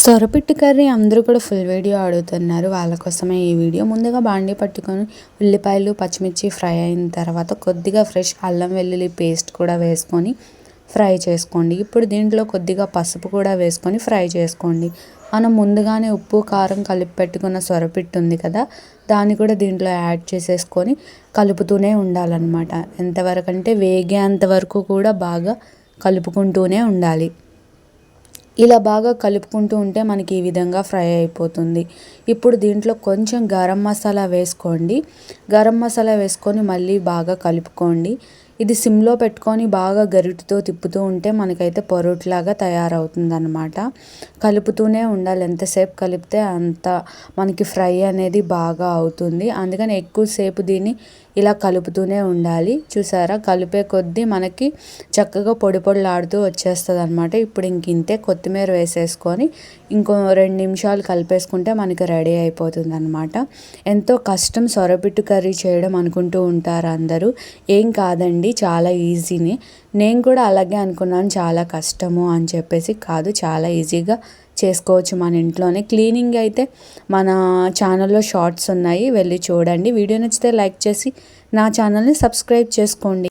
సొరపిట్టు curry అందరూ కూడా full video అడుగుతున్నారు వాళ్ళ కోసమే ఈ వీడియో. ముందుగా బాండి పట్టుకొని ఉల్లిపాయలు పచ్చిమిర్చి ఫ్రై అయిన తర్వాత కొద్దిగా ఫ్రెష్ అల్లం వెల్లుల్లి పేస్ట్ కూడా వేసుకొని ఫ్రై చేసుకోండి. ఇప్పుడు దీంట్లో కొద్దిగా పసుపు కూడా వేసుకొని ఫ్రై చేసుకోండి. మనం ముందుగానే ఉప్పు కారం కలిపి పెట్టుకున్న సొరపిట్టు ఉంది కదా దాన్ని కూడా దీంట్లో యాడ్ చేసేసుకొని కలుపుతూనే ఉండాలన్నమాట. ఎంతవరకు అంటే వేగేంత వరకు కూడా బాగా కలుపుకుంటూనే ఉండాలి. ఇలా బాగా కలుపుకుంటూ ఉంటే మనకి ఈ విధంగా ఫ్రై అయిపోతుంది. ఇప్పుడు దీంట్లో కొంచెం గరం మసాలా వేసుకోండి. గరం మసాలా వేసుకొని మళ్ళీ బాగా కలుపుకోండి. ఇది సిమ్లో పెట్టుకొని బాగా గరిటతో తిప్పుతూ ఉంటే మనకైతే పొరోట్లాగా తయారవుతుంది అనమాట కలుపుతూనే ఉండాలి. ఎంతసేపు కలిపితే అంత మనకి ఫ్రై అనేది బాగా అవుతుంది. అందుకని ఎక్కువసేపు దీన్ని ఇలా కలుపుతూనే ఉండాలి. చూసారా? కలిపే కొద్దీ మనకి చక్కగా పొడి పొడిలాడుతూ వచ్చేస్తుంది అనమాట ఇప్పుడు ఇంక ఇంతే కొత్తిమీర వేసేసుకొని ఇంకో రెండు నిమిషాలు కలిపేసుకుంటే మనకి రెడీ అయిపోతుంది అనమాట ఎంతో కష్టం సొరపిట్టు కర్రీ చేయడం అనుకుంటూ ఉంటారు అందరూ. ఏం కాదండి. కాదండి చాలా ఈజీని. నేను కూడా అలాగే అనుకున్నాను చాలా కష్టము అని చెప్పేసి కాదు చాలా ఈజీగా చేసుకోవచ్చు మన ఇంట్లోనే. క్లీనింగ్ అయితే మన ఛానల్లో షార్ట్స్ ఉన్నాయి వెళ్ళి చూడండి. వీడియో నచ్చితే లైక్ చేసి నా ఛానల్ని సబ్స్క్రైబ్ చేసుకోండి.